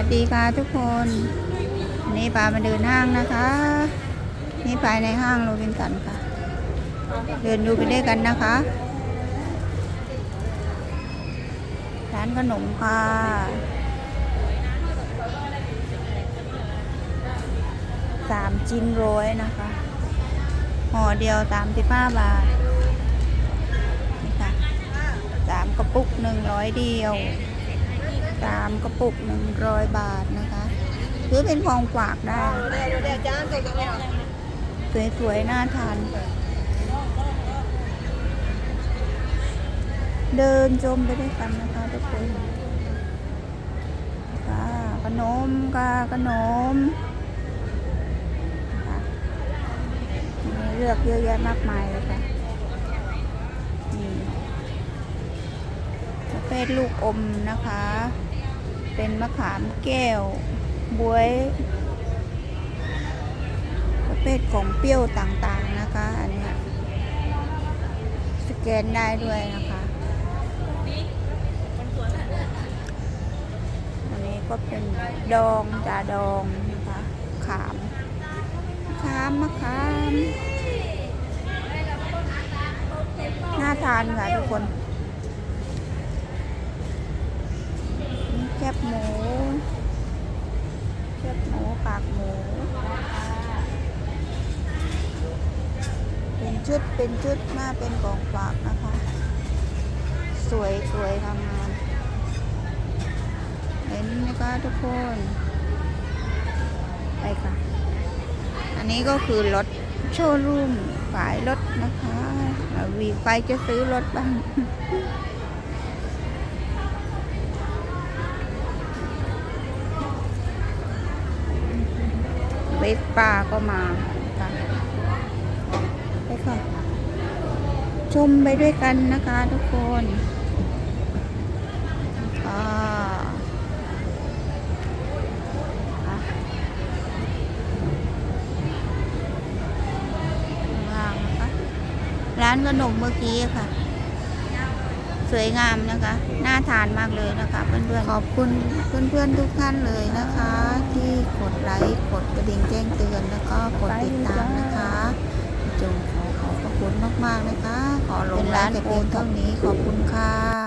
วัสดีค่ะทุกคนนนี้ปามาเดินห้างนะคะ นี่ภายในห้างโรบินสันค่ะ เดินดูไปด้วยกันนะคะ ร้านขนมค่ะสามชิ้นร้อยนะคะห่อเดียวสามสิบห้าบาทนี่ค่ะสามกระปุกหนึ่งร้อยเดียว สามกระปุกหนึ่งร้อยบาทนะคะซื้อเป็นของฝากได้สวยๆน่าทานเดินชมไปด้วยกันนะคะทุกคนค่ะขนมค่ะขนมมีเลือกเยอะแยะมากมายเลยค่ะนี่ประเภทลูกอมนะคะ เป็นมะขามแก้วบวย ประเภทของเปรี้ยวต่างๆนะคะ อันนี้สแกนได้ด้วยนะคะอันนี้ก็เป็นดองจาดองนะคะขามขามมะขาม น่าทานค่ะทุกคนนี่แค บหมูแคบหมูปากหมู เป็นชุดเป็นชุดมาเป็นกองฝากนะคะ สวยสวยงามงามเห็นไหมคะทุกคนไปค่ะ อันนี้ก็คือรถโชว์รูมขายรถนะคะวีไฟจะซื้อรถบ้าง เวสป้าก็มาค่ะไปค่ะ ชมไปด้วยกันนะคะทุกคนอ่าร้านขนมเมื่อกี้ค่ะ สวยงามนะคะ น่าทานมากเลยนะคะเพื่อนๆขอบคุณเพื่อนๆทุกท่านเลยนะคะ ที่กดไลค์กดกระดิ่งแจ้ง ก็กดติดตามนะคะจงขอขอบพระคุณมากๆนะคะ ขอลงไลค์แต่เพียงเท่านี้ขอบคุณค่ะ